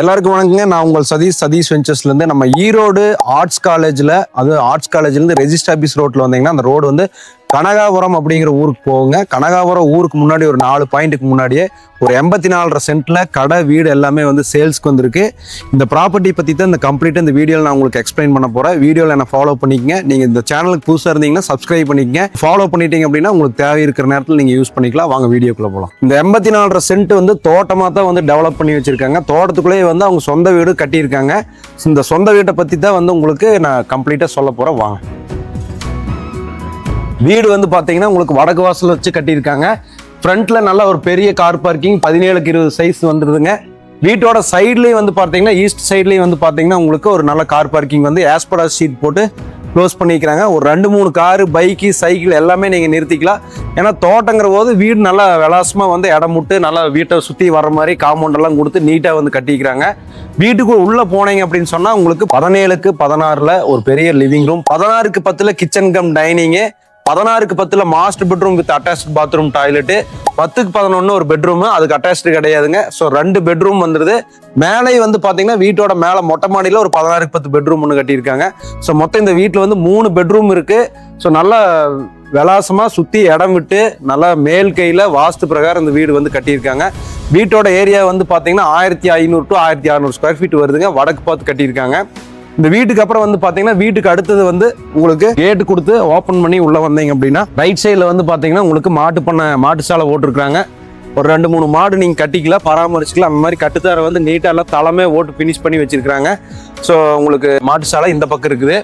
எல்லாருக்கும் வணக்கங்க. நான் உங்கள் சதீஷ். சதீஷ் வெஞ்சர்ஸ்ல இருந்து நம்ம ஈரோடு ஆர்ட்ஸ் காலேஜ்ல அது ஆர்ட்ஸ் காலேஜ்ல இருந்து ரெஜிஸ்டர் ஆபீஸ் ரோட்ல வந்தீங்கன்னா அந்த ரோடு வந்து கனகாபுரம் அப்படிங்கிற ஊருக்கு போங்க. கனகாபுரம் ஊருக்கு முன்னாடி ஒரு நாலு பாயிண்ட்டுக்கு முன்னாடியே ஒரு எண்பத்தி நாலரை சென்ட்டில் கடை வீடு எல்லாமே வந்து சேல்ஸ்க்கு வந்திருக்கு. இந்த ப்ராப்பர்ட்டி பற்றி தான் இந்த கம்ப்ளீட்டாக இந்த வீடியோவில் நான் உங்களுக்கு எக்ஸ்பிளைன் பண்ண போகிறேன் வீடியோவில் என்ன ஃபாலோ பண்ணிக்கங்க. நீங்கள் இந்த சேனலுக்கு புதுசாக இருந்தீங்கன்னா சப்ஸ்கிரைப் பண்ணிக்கங்க. ஃபாலோ பண்ணிட்டீங்க அப்படின்னா உங்களுக்கு தேவை இருக்கிற நேரத்தில் நீங்கள் யூஸ் பண்ணிக்கலாம். வாங்க வீடியோக்குள்ளே போகலாம் இந்த எண்பத்தி நாலரை சென்ட் வந்து தோட்டமாக தான் வந்து டெவலப் பண்ணி வச்சிருக்காங்க. தோட்டத்துக்குள்ளேயே வந்து அவங்க சொந்த வீடு கட்டியிருக்காங்க. இந்த சொந்த வீட்டை பற்றி தான் வந்து உங்களுக்கு நான் கம்ப்ளீட்டாக சொல்ல போகிறேன் வாங்க. வீடு வந்து பார்த்தீங்கன்னா உங்களுக்கு வடக்கு வாசல் வச்சு கட்டியிருக்காங்க. ஃப்ரண்ட்ல நல்ல ஒரு பெரிய கார் பார்க்கிங் பதினேழுக்கு இருபது சைஸ் வந்துருதுங்க. வீட்டோட சைட்லேயும் வந்து பார்த்தீங்கன்னா ஈஸ்ட் சைட்லேயும் வந்து பார்த்தீங்கன்னா உங்களுக்கு ஒரு நல்ல கார் பார்க்கிங் வந்து ஆஸ்பரா ஷீட் போட்டு க்ளோஸ் பண்ணிக்கிறாங்க ஒரு ரெண்டு மூணு காரு பைக்கு சைக்கிள் எல்லாமே நீங்கள் நிறுத்திக்கலாம். ஏன்னா தோட்டங்கிற போது வீடு நல்லா விலாசமாக வந்து இடம் விட்டு நல்லா வீட்டை சுற்றி வர மாதிரி காம்பவுண்ட் எல்லாம் கொடுத்து நீட்டாக வந்து கட்டிக்கிறாங்க வீட்டுக்கு உள்ளே போனீங்க அப்படின்னு சொன்னால் உங்களுக்கு பதினேழுக்கு பதினாறில் ஒரு பெரிய லிவிங் ரூம் பதினாறுக்கு பத்தில் கிச்சன் கம் டைனிங்கு பதினாறுக்கு பத்துல master bedroom with attach bathroom toilet பத்துக்கு பதினொன்று ஒரு பெட்ரூம் அதுக்கு அட்டாச்சு கிடையாதுங்க. ஸோ ரெண்டு பெட்ரூம் வந்துருது. மேலே வந்து பார்த்தீங்கன்னா வீட்டோட மேலே மொட்டை மாடியில் ஒரு பதினாறுக்கு பத்து பெட்ரூம் ஒன்று கட்டியிருக்காங்க. ஸோ மொத்தம் இந்த வீட்டில் வந்து மூணு பெட்ரூம் இருக்கு. ஸோ நல்லா விலாசமாக சுற்றி இடம் விட்டு நல்லா மேல் கையில் வாஸ்து பிரகாரம் இந்த வீடு வந்து கட்டியிருக்காங்க. வீட்டோட ஏரியா வந்து பார்த்தீங்கன்னா ஆயிரத்தி ஐநூறு டு ஆயிரத்தி அறநூறு ஸ்கொயர் ஃபீட் வருதுங்க. வடக்கு பார்த்து கட்டியிருக்காங்க. இந்த வீட்டுக்கு அப்புறம் வந்து பார்த்தீங்கன்னா வீட்டுக்கு அடுத்தது வந்து உங்களுக்கு கேட் கொடுத்து ஓப்பன் பண்ணி உள்ளே வந்தீங்க அப்படின்னா ரைட் சைடில் வந்து பார்த்தீங்கன்னா உங்களுக்கு மாட்டு பண்ண மாட்டு சாலை போட்டிருக்காங்க ஒரு ரெண்டு மூணு மாடு நீங்கள் கட்டிக்கலாம் பராமரிச்சுக்கலாம். அந்த மாதிரி கட்டுத்தார வந்து நீட்டாக எல்லாம் தலைமே ஓட்டு ஃபினிஷ் பண்ணி வச்சிருக்காங்க ஸோ உங்களுக்கு மாட்டு சாலை இந்த பக்கம் இருக்குது.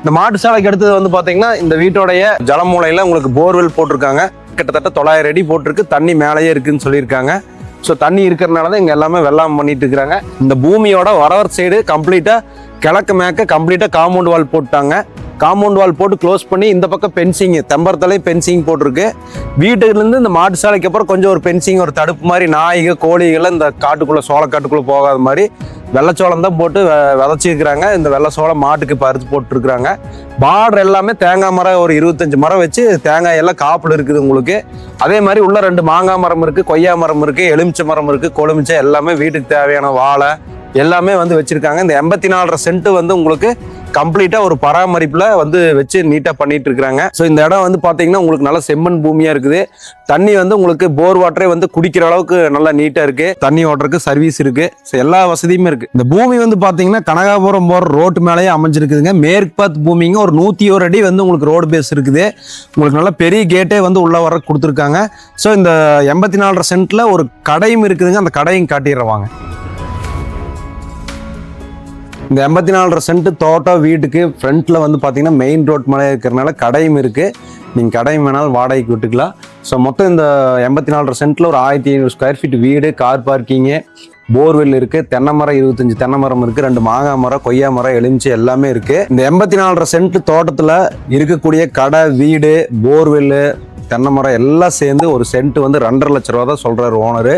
இந்த மாட்டு சாலைக்கு அடுத்தது வந்து பார்த்தீங்கன்னா இந்த வீட்டோடைய ஜலமூலையில் உங்களுக்கு போர்வெல் போட்டிருக்காங்க. கிட்டத்தட்ட தொள்ளாயிரம் அடி போட்டிருக்கு. தண்ணி மேலேயே இருக்குன்னு சொல்லியிருக்காங்க. ஸோ தண்ணி இருக்கிறனால தான் இங்கே எல்லாமே வெள்ளாமை பண்ணிட்டு இருக்கிறாங்க. இந்த பூமியோட வரவர் சைடு கம்ப்ளீட்டாக கிழக்கு மேக்க கம்ப்ளீட்டாக காம்பவுண்ட் வால் போட்டாங்க. காம்பவுண்ட் வால் போட்டு க்ளோஸ் பண்ணி இந்த பக்கம் பென்சிங் தெம்பரத்தலையும் பென்சிங் போட்டிருக்கு. வீட்டுலேருந்து இந்த மாட்டு சாலைக்கு அப்புறம் கொஞ்சம் ஒரு பென்சிங் ஒரு தடுப்பு மாதிரி நாய்கள் கோழிகள் இந்த காட்டுக்குள்ளே சோள காட்டுக்குள்ளே போகாத மாதிரி வெள்ளச்சோளம் தான் போட்டு விதச்சிருக்கிறாங்க விதைச்சிருக்கிறாங்க. இந்த வெள்ளச்சோளம் மாட்டுக்கு பறித்து போட்டுருக்குறாங்க. பார்டர் எல்லாமே தேங்காய் மரம் ஒரு இருபத்தஞ்சி மரம் வச்சு தேங்காய் எல்லாம் காப்பில் இருக்குது உங்களுக்கு. அதே மாதிரி உள்ள ரெண்டு மாங்காய் மரம் இருக்குது கொய்யா மரம் இருக்குது எலுமிச்சை மரம் இருக்குது கொழுமிச்சை எல்லாமே வீட்டுக்கு தேவையான வாழை எல்லாமே வந்து வச்சுருக்காங்க. இந்த எண்பத்தி நாலரை சென்ட் வந்து உங்களுக்கு கம்ப்ளீட்டாக ஒரு பராமரிப்பில் வந்து வச்சு நீட்டாக பண்ணிட்டு இருக்கிறாங்க. ஸோ இந்த இடம் வந்து பார்த்தீங்கன்னா உங்களுக்கு நல்ல செம்மண் பூமியாக இருக்குது. தண்ணி வந்து உங்களுக்கு போர் வாட்டரே வந்து குடிக்கிற அளவுக்கு நல்லா நீட்டாக இருக்குது தண்ணி ஓட்டுறக்கு சர்வீஸ் இருக்குது ஸோ எல்லா வசதியுமே இருக்குது இந்த பூமி வந்து பார்த்தீங்கன்னா கனகாபுரம் போகிற ரோட்டு மேலேயே அமைஞ்சிருக்குதுங்க. மேற்கு பார்த்து பூமிங்க ஒரு நூற்றி ஒரு அடி வந்து உங்களுக்கு ரோடு பேஸ் இருக்குது. உங்களுக்கு நல்ல பெரிய கேட்டே வந்து உள்ளே வர கொடுத்துருக்காங்க. ஸோ இந்த எண்பத்தி நாலரை சென்ட்டில் ஒரு கடையும் இருக்குதுங்க. அந்த கடையும் காட்டிடுறவாங்க இந்த எண்பத்தி நாலரை சென்ட் தோட்டம் வீட்டுக்கு ஃப்ரண்ட்டில் வந்து பார்த்தீங்கன்னா மெயின் ரோட் மேலே இருக்கிறனால கடையும் இருக்குது நீங்கள் கடையும் வேணாலும் வாடகைக்கு விட்டுக்கலாம். ஸோ மொத்தம் இந்த எண்பத்தி நாலரை சென்ட்ல ஒரு ஆயிரத்தி ஐநூறு ஸ்கொயர் ஃபீட் வீடு கார் பார்க்கிங்கு போர்வெல் இருக்குது தென்னை மரம் இருபத்தஞ்சி தென்னை மரம் இருக்குது ரெண்டு மாங்காய் மரம் கொய்யா மரம் எலுமிச்சி எல்லாமே இருக்குது இந்த எண்பத்தி நாலரை சென்ட் தோட்டத்தில் இருக்கக்கூடிய கடை வீடு போர்வெல்லு தென்னை மரம் எல்லாம் சேர்ந்து ஒரு சென்ட் வந்து ரெண்டரை லட்ச ரூபா தான் சொல்கிறாரு ஓனரு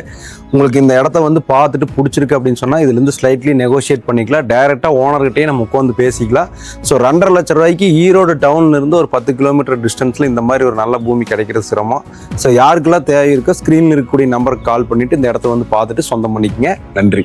உங்களுக்கு இந்த இடத்த வந்து பார்த்துட்டு பிடிச்சிருக்கு அப்படின்னு சொன்னால் இதுலேருந்து ஸ்லைட்லி நெகோஷியேட் பண்ணிக்கலாம். டேரெக்டாக ஓனர்கிட்டயே நம்ம உட்காந்து பேசிக்கலாம். ஸோ ரெண்டரை லட்ச ரூபாய்க்கு ஈரோடு டவுன்லேருந்து ஒரு பத்து கிலோமீட்டர் டிஸ்டன்ஸில் இந்த மாதிரி ஒரு நல்ல பூமி கிடைக்கிறது சிரமம். ஸோ யாருக்கெல்லாம் தேவை இருக்கோ ஸ்க்ரீனில் இருக்கக்கூடிய நம்பருக்கு கால் பண்ணிவிட்டு இந்த இடத்த வந்து பார்த்துட்டு சொந்தம் பண்ணிக்கங்க. நன்றி.